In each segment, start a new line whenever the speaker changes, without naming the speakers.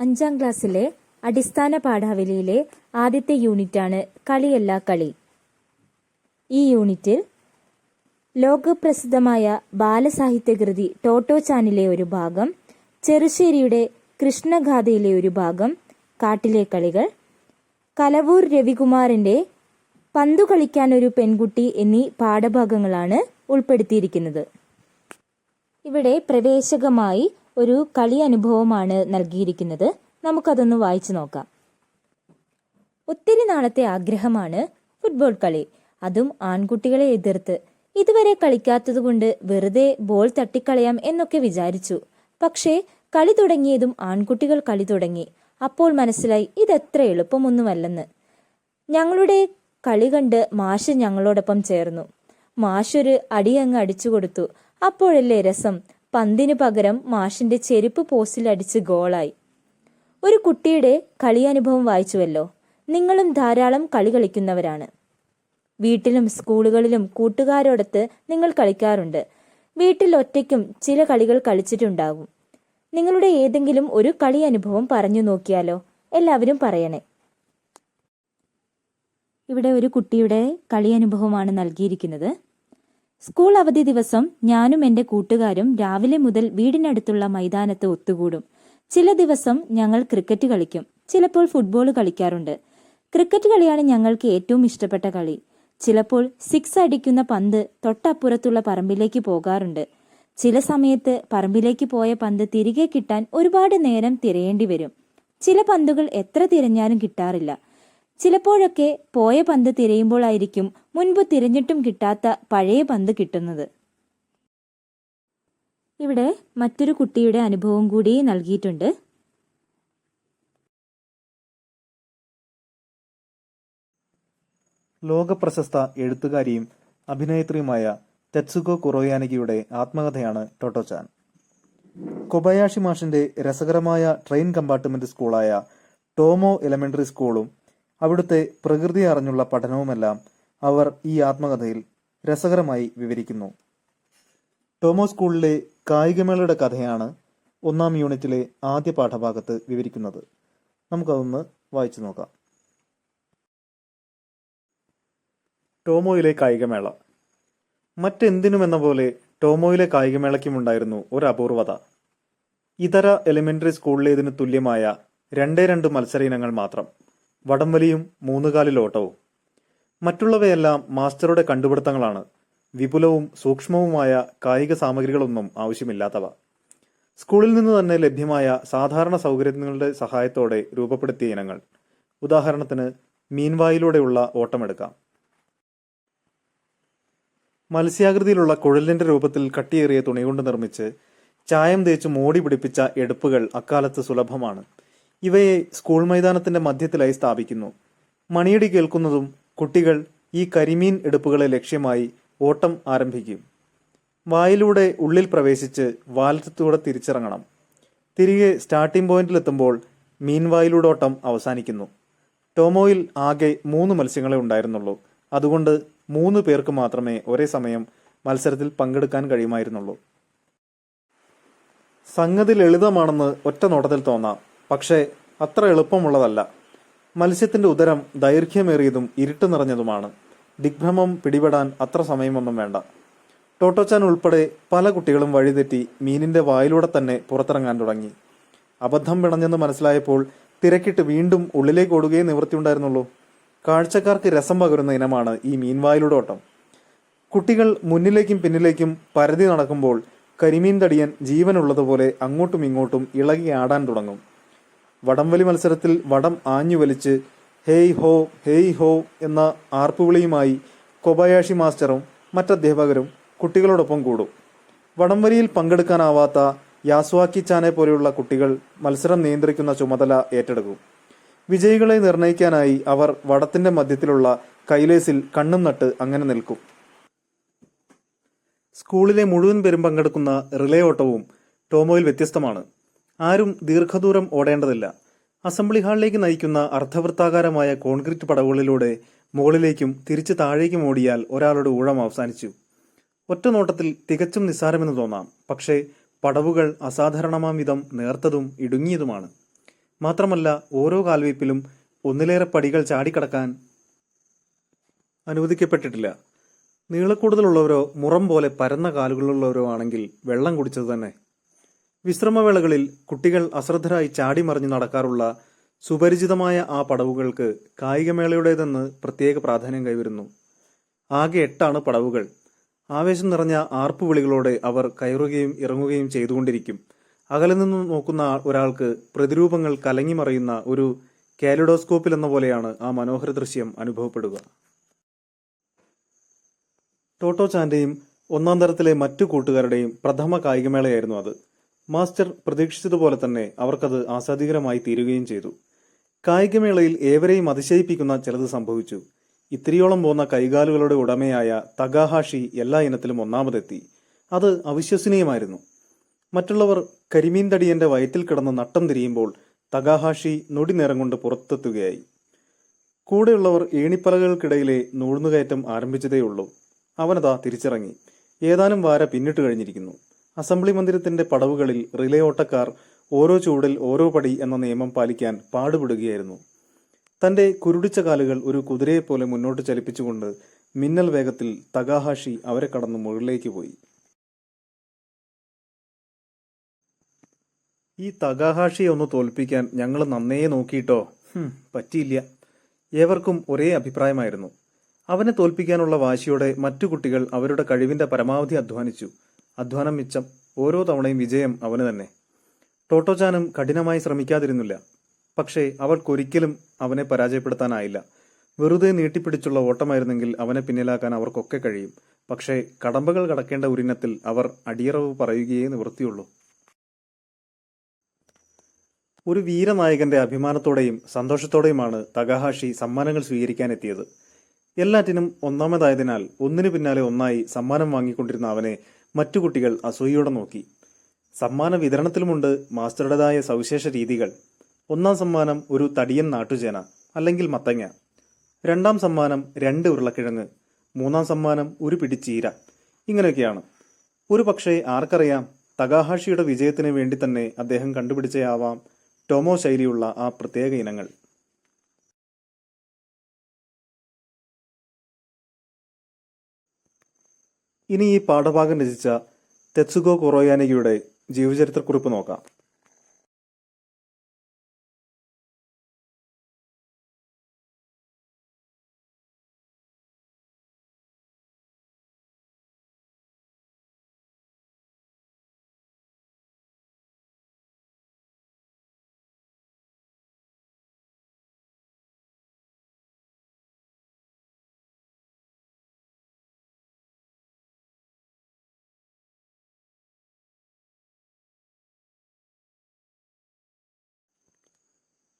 അഞ്ചാം ക്ലാസ്സിലെ അടിസ്ഥാന പാഠാവലിയിലെ ആദ്യത്തെ യൂണിറ്റാണ് കളിയല്ല കളി. ഈ യൂണിറ്റിൽ ലോകപ്രസിദ്ധമായ ബാലസാഹിത്യകൃതി ടോട്ടോ ചാനിലെ ഒരു ഭാഗം ചെറുശ്ശേരിയുടെ കൃഷ്ണഗാഥയിലെ ഒരു ഭാഗം കാട്ടിലെ കളികൾ കലവൂർ രവികുമാറിന്റെ പന്തു കളിക്കാൻ ഒരു പെൺകുട്ടി എന്നീ പാഠഭാഗങ്ങളാണ് ഉൾപ്പെടുത്തിയിരിക്കുന്നത്. ഇവിടെ പ്രവേശകമായി ഒരു കളി അനുഭവമാണ് നൽകിയിരിക്കുന്നത്. നമുക്കതൊന്ന് വായിച്ചു നോക്കാം. ഒത്തിരി നാളത്തെ ആഗ്രഹമാണ് ഫുട്ബോൾ കളി. അതും ആൺകുട്ടികളെ എതിർത്ത്. ഇതുവരെ കളിക്കാത്തതുകൊണ്ട് വെറുതെ ബോൾ തട്ടിക്കളയാം എന്നൊക്കെ വിചാരിച്ചു. പക്ഷേ കളി തുടങ്ങിയതും ആൺകുട്ടികൾ കളി തുടങ്ങി. അപ്പോൾ മനസ്സിലായി ഇതെത്ര എളുപ്പമൊന്നുമല്ലെന്ന്. ഞങ്ങളുടെ കളി കണ്ട് മാഷ് ഞങ്ങളോടൊപ്പം ചേർന്നു. മാഷൊരു അടിയങ്ങ് അടിച്ചു കൊടുത്തു. അപ്പോഴല്ലേ രസം. പന്തിനു പകരം മാഷിന്റെ ചെരുപ്പ് പോസ്റ്റിൽ അടിച്ച് ഗോളായി. ഒരു കുട്ടിയുടെ കളി അനുഭവം വായിച്ചുവല്ലോ. നിങ്ങളും ധാരാളം കളി കളിക്കുന്നവരാണ്. വീട്ടിലും സ്കൂളുകളിലും കൂട്ടുകാരോടൊത്ത് നിങ്ങൾ കളിക്കാറുണ്ട്. വീട്ടിൽ ഒറ്റയ്ക്കും ചില കളികൾ കളിച്ചിട്ടുണ്ടാകും നിങ്ങളുടെ ഏതെങ്കിലും ഒരു കളി അനുഭവം പറഞ്ഞു നോക്കിയാലോ? എല്ലാവരും പറയണേ. ഇവിടെ ഒരു കുട്ടിയുടെ കളി അനുഭവമാണ് നൽകിയിരിക്കുന്നത്. സ്കൂൾ അവധി ദിവസം ഞാനും എന്റെ കൂട്ടുകാരും രാവിലെ മുതൽ വീടിനടുത്തുള്ള മൈതാനത്ത് ഒത്തുകൂടും. ചില ദിവസം ഞങ്ങൾ ക്രിക്കറ്റ് കളിക്കും. ചിലപ്പോൾ ഫുട്ബോൾ കളിക്കാറുണ്ട്. ക്രിക്കറ്റ് കളിയാണ് ഞങ്ങൾക്ക് ഏറ്റവും ഇഷ്ടപ്പെട്ട കളി. ചിലപ്പോൾ സിക്സ് അടിക്കുന്ന പന്ത് തൊട്ടപ്പുറത്തുള്ള പറമ്പിലേക്ക് പോകാറുണ്ട്. ചില സമയത്ത് പറമ്പിലേക്ക് പോയ പന്ത് തിരികെ കിട്ടാൻ ഒരുപാട് നേരം തിരയേണ്ടി വരും. ചില പന്തുകൾ എത്ര തിരഞ്ഞാലും കിട്ടാറില്ല. ചിലപ്പോഴൊക്കെ പോയ പന്ത് തിരയുമ്പോഴായിരിക്കും മുൻപ് തിരഞ്ഞിട്ടും കിട്ടാത്ത പഴയ പന്ത് കിട്ടുന്നത്. ഇവിടെ മറ്റൊരു കുട്ടിയുടെ അനുഭവം കൂടി നൽകിയിട്ടുണ്ട്.
ലോകപ്രശസ്ത എഴുത്തുകാരിയും അഭിനേത്രിയുമായ തെത്സുകോ കുറോയാനകിയുടെ ആത്മകഥയാണ് ടോട്ടോചാൻ കൊബയാഷി മാഷിന്റെ രസകരമായ ട്രെയിൻ കമ്പാർട്ട്മെന്റ് സ്കൂളായ ടോമോ എലമെന്ററി സ്കൂളും അവിടുത്തെ പ്രകൃതി അറിഞ്ഞുള്ള പഠനവുമെല്ലാം അവർ ഈ ആത്മകഥയിൽ രസകരമായി വിവരിക്കുന്നു. ടോമോ സ്കൂളിലെ കായികമേളയുടെ കഥയാണ് ഒന്നാം യൂണിറ്റിലെ ആദ്യ പാഠഭാഗത്ത് വിവരിക്കുന്നത്. നമുക്കതൊന്ന് വായിച്ചു നോക്കാം. ടോമോയിലെ കായികമേള. മറ്റെന്തിനുമെന്ന പോലെ ടോമോയിലെ കായികമേളയ്ക്കുമുണ്ടായിരുന്നു ഒരു അപൂർവത ഇതര എലിമെന്ററി സ്കൂളിലേതിന് തുല്യമായ രണ്ടേ രണ്ട് മത്സര ഇനങ്ങൾ മാത്രം. വടംവലിയും മൂന്നുകാലിൽ ഓട്ടവും മറ്റുള്ളവയെല്ലാം മാസ്റ്ററുടെ കണ്ടുപിടുത്തങ്ങളാണ്. വിപുലവും സൂക്ഷ്മവുമായ കായിക സാമഗ്രികളൊന്നും ആവശ്യമില്ലാത്തവ. സ്കൂളിൽ നിന്ന് തന്നെ ലഭ്യമായ സാധാരണ സൗകര്യങ്ങളുടെ സഹായത്തോടെ രൂപപ്പെടുത്തിയ ഇനങ്ങൾ. ഉദാഹരണത്തിന് മീൻവായിലൂടെയുള്ള ഓട്ടമെടുക്കാം. മത്സ്യാകൃതിയിലുള്ള കുഴലിന്റെ രൂപത്തിൽ കട്ടിയേറിയ തുണി കൊണ്ട് നിർമ്മിച്ച് ചായം തേച്ച് മോടി പിടിപ്പിച്ച എടുപ്പുകൾ അക്കാലത്ത് സുലഭമാണ്. ഇവയെ സ്കൂൾ മൈതാനത്തിന്റെ മധ്യത്തിലായി സ്ഥാപിക്കുന്നു. മണിയടി കേൾക്കുന്നതും കുട്ടികൾ ഈ കരിമീൻ എടുപ്പുകളെ ലക്ഷ്യമായി ഓട്ടം ആരംഭിക്കും. വായിലൂടെ ഉള്ളിൽ പ്രവേശിച്ച് വാലത്തൂടെ തിരിച്ചിറങ്ങണം. തിരികെ സ്റ്റാർട്ടിംഗ് പോയിന്റിലെത്തുമ്പോൾ മീൻവായിലൂടെ ഓട്ടം അവസാനിക്കുന്നു. ടോമോയിൽ ആകെ മൂന്ന് മത്സ്യങ്ങളെ ഉണ്ടായിരുന്നുള്ളൂ. അതുകൊണ്ട് മൂന്ന് പേർക്ക് മാത്രമേ ഒരേ സമയം മത്സരത്തിൽ പങ്കെടുക്കാൻ കഴിയുമായിരുന്നുള്ളൂ. സംഗതി ലളിതമാണെന്ന് ഒറ്റ നോട്ടത്തിൽ തോന്നാം. പക്ഷേ അത്ര എളുപ്പമുള്ളതല്ല. മത്സ്യത്തിന്റെ ഉദരം ദൈർഘ്യമേറിയതും ഇരുട്ട് നിറഞ്ഞതുമാണ്. ദിഗ്ഭ്രമം പിടിപെടാൻ അത്ര സമയമൊന്നും വേണ്ട. ടോട്ടോച്ചാൻ ഉൾപ്പെടെ പല കുട്ടികളും വഴിതെറ്റി മീനിന്റെ വായിലൂടെ തന്നെ പുറത്തിറങ്ങാൻ തുടങ്ങി. അബദ്ധം പിണഞ്ഞെന്ന് മനസ്സിലായപ്പോൾ തിരക്കിട്ട് വീണ്ടും ഉള്ളിലേക്ക് ഓടുകയേ നിവൃത്തിയുണ്ടായിരുന്നുള്ളൂ. കാഴ്ചക്കാർക്ക് രസം പകരുന്ന ഇനമാണ് ഈ മീൻവായിലൂടെ ഓട്ടം കുട്ടികൾ മുന്നിലേക്കും പിന്നിലേക്കും പരതി നടക്കുമ്പോൾ കരിമീൻ തടിയൻ ജീവനുള്ളതുപോലെ അങ്ങോട്ടും ഇങ്ങോട്ടും ഇളകി ആടാൻ തുടങ്ങും. വടംവലി മത്സരത്തിൽ വടം ആഞ്ഞു വലിച്ച് ഹേയ് ഹോ ഹേയ് ഹോ എന്ന ആർപ്പുവിളിയുമായി കൊബയാഷി മാസ്റ്ററും മറ്റധ്യാപകരും കുട്ടികളോടൊപ്പം കൂടും. വടംവലിയിൽ പങ്കെടുക്കാനാവാത്ത യാസ്വാക്കി ചാനെ പോലെയുള്ള കുട്ടികൾ മത്സരം നിയന്ത്രിക്കുന്ന ചുമതല ഏറ്റെടുക്കും. വിജയികളെ നിർണയിക്കാനായി അവർ വടത്തിന്റെ മധ്യത്തിലുള്ള കൈലേസിൽ കണ്ണും നട്ട് അങ്ങനെ നിൽക്കും. സ്കൂളിലെ മുഴുവൻ പേരും പങ്കെടുക്കുന്ന റിലേ ഓട്ടവും ടോമോയിൽ വ്യത്യസ്തമാണ്. ആരും ദീർഘദൂരം ഓടേണ്ടതില്ല. അസംബ്ലി ഹാളിലേക്ക് നയിക്കുന്ന അർദ്ധവൃത്താകാരമായ കോൺക്രീറ്റ് പടവുകളിലൂടെ മുകളിലേക്കും തിരിച്ച് താഴേക്കും ഓടിയാൽ ഒരാളുടെ ഊഴം അവസാനിച്ചു. ഒറ്റ നോട്ടത്തിൽ തികച്ചും നിസ്സാരമെന്ന് തോന്നാം. പക്ഷേ പടവുകൾ അസാധാരണമാം വിധം നേർത്തതും ഇടുങ്ങിയതുമാണ്. മാത്രമല്ല ഓരോ കാൽവയ്പിലും ഒന്നിലേറെ പടികൾ ചാടിക്കടക്കാൻ അനുവദിക്കപ്പെട്ടിട്ടില്ല. നീളക്കൂടുതലുള്ളവരോ മുറം പോലെ പരന്ന കാലുകളുള്ളവരോ ആണെങ്കിൽ വെള്ളം കുടിച്ചത് തന്നെ. വിശ്രമവേളകളിൽ കുട്ടികൾ അശ്രദ്ധരായി ചാടി മറിഞ്ഞു നടക്കാറുള്ള സുപരിചിതമായ ആ പടവുകൾക്ക് കായികമേളയുടേതെന്ന് പ്രത്യേക പ്രാധാന്യം കൈവരുന്നു. ആകെ എട്ടാണ് പടവുകൾ. ആവേശം നിറഞ്ഞ ആർപ്പുവിളികളോടെ അവർ കയറുകയും ഇറങ്ങുകയും ചെയ്തുകൊണ്ടിരിക്കും. അകലെ നിന്ന് നോക്കുന്ന ഒരാൾക്ക് പ്രതിരൂപങ്ങൾ കലങ്ങിമറിയുന്ന ഒരു കാലിഡോസ്കോപ്പിൽ എന്ന പോലെയാണ് ആ മനോഹര ദൃശ്യം അനുഭവപ്പെടുക. ടോട്ടോ ചാന്റെയും ഒന്നാം തരത്തിലെ മറ്റു കൂട്ടുകാരുടെയും പ്രഥമ കായികമേളയായിരുന്നു അത്. മാസ്റ്റർ പ്രതീക്ഷിച്ചതുപോലെ തന്നെ അവർക്കത് ആസ്വാദികരമായി തീരുകയും ചെയ്തു. കായികമേളയിൽ ഏവരെയും അതിശയിപ്പിക്കുന്ന ചിലത് സംഭവിച്ചു. ഇത്രയോളം പോന്ന കൈകാലുകളുടെ ഉടമയായ തഗാഹാഷി എല്ലാ ഇനത്തിലും ഒന്നാമതെത്തി. അത് അവിശ്വസനീയമായിരുന്നു. മറ്റുള്ളവർ കരിമീൻ തടിയന്റെ വയറ്റിൽ കിടന്ന് നട്ടം തിരിയുമ്പോൾ തകാഹാഷി നൊടിനേരം കൊണ്ട് പുറത്തെത്തുകയായി. കൂടെയുള്ളവർ ഏണിപ്പലകൾക്കിടയിലെ നൂഴ്ന്നുകയറ്റം ആരംഭിച്ചതേയുള്ളൂ. അവനതാ തിരിച്ചിറങ്ങി. ഏതാനും വാര പിന്നിട്ട് കഴിഞ്ഞിരിക്കുന്നു. അസംബ്ലി മന്ദിരത്തിന്റെ പടവുകളിൽ റിലേ ഓട്ടക്കാർ ഓരോ ചൂടിൽ ഓരോ പടി എന്ന നിയമം പാലിക്കാൻ പാടുപെടുകയായിരുന്നു. തന്റെ കുരുടിച്ച കാലുകൾ ഒരു കുതിരയെപ്പോലെ മുന്നോട്ട് ചലിപ്പിച്ചുകൊണ്ട് മിന്നൽ വേഗത്തിൽ തകാഹാഷി അവരെ കടന്ന് മുകളിലേക്ക് പോയി. ഈ തകാഹാഷിയെ ഒന്ന് തോൽപ്പിക്കാൻ ഞങ്ങൾ നന്നേ നോക്കിയിട്ടോ? പറ്റിയില്ല. ഏവർക്കും ഒരേ അഭിപ്രായമായിരുന്നു. അവനെ തോൽപ്പിക്കാനുള്ള വാശിയോടെ മറ്റു കുട്ടികൾ അവരുടെ കഴിവിന്റെ പരമാവധി അധ്വാനിച്ചു. അധ്വാനം മിച്ചം ഓരോ തവണയും വിജയം അവന് തന്നെ. ടോട്ടോചാനും കഠിനമായി ശ്രമിക്കാതിരുന്നില്ല. പക്ഷേ അവൾക്കൊരിക്കലും അവനെ പരാജയപ്പെടുത്താനായില്ല. വെറുതെ നീട്ടിപ്പിടിച്ചുള്ള ഓട്ടമായിരുന്നെങ്കിൽ അവനെ പിന്നിലാക്കാൻ അവർക്കൊക്കെ കഴിയും. പക്ഷേ കടമ്പകൾ കടക്കേണ്ട ഒരിനത്തിൽ അവർ അടിയറവ് പറയുകയേ നിവൃത്തിയുള്ളൂ. ഒരു വീരനായകന്റെ അഭിമാനത്തോടെയും സന്തോഷത്തോടെയുമാണ് തകഹാഷി സമ്മാനങ്ങൾ സ്വീകരിക്കാനെത്തിയത്. എല്ലാറ്റിനും ഒന്നാമതായതിനാൽ ഒന്നിനു പിന്നാലെ ഒന്നായി സമ്മാനം വാങ്ങിക്കൊണ്ടിരുന്ന അവനെ മറ്റു കുട്ടികൾ അസൂയയോടെ നോക്കി. സമ്മാന വിതരണത്തിലുമുണ്ട് മാസ്റ്ററുടേതായ സവിശേഷ രീതികൾ. ഒന്നാം സമ്മാനം ഒരു തടിയൻ നാട്ടുചേന അല്ലെങ്കിൽ മത്തങ്ങ. രണ്ടാം സമ്മാനം രണ്ട് ഉരുളക്കിഴങ്ങ്. മൂന്നാം സമ്മാനം ഒരു പിടി ചീര. ഇങ്ങനെയൊക്കെയാണ്. ഒരു പക്ഷേ ആർക്കറിയാം തകാഹാഷിയുടെ വിജയത്തിന് വേണ്ടി തന്നെ അദ്ദേഹം കണ്ടുപിടിച്ചയാവാം ടോമോ ശൈലിയുള്ള ആ പ്രത്യേക ഇനങ്ങൾ. ഇനി ഈ പാഠഭാഗം രചിച്ച തെത്സുഗോ കൊറോയാനഗിയുടെ ജീവചരിത്രക്കുറിപ്പ് നോക്കാം.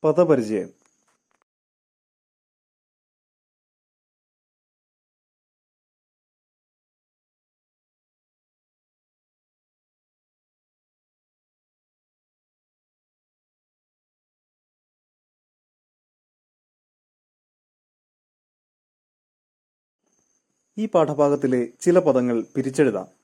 പദപരിചയം. ഈ പാഠഭാഗത്തിലെ ചില പദങ്ങൾ പിരിച്ചെഴുതാം.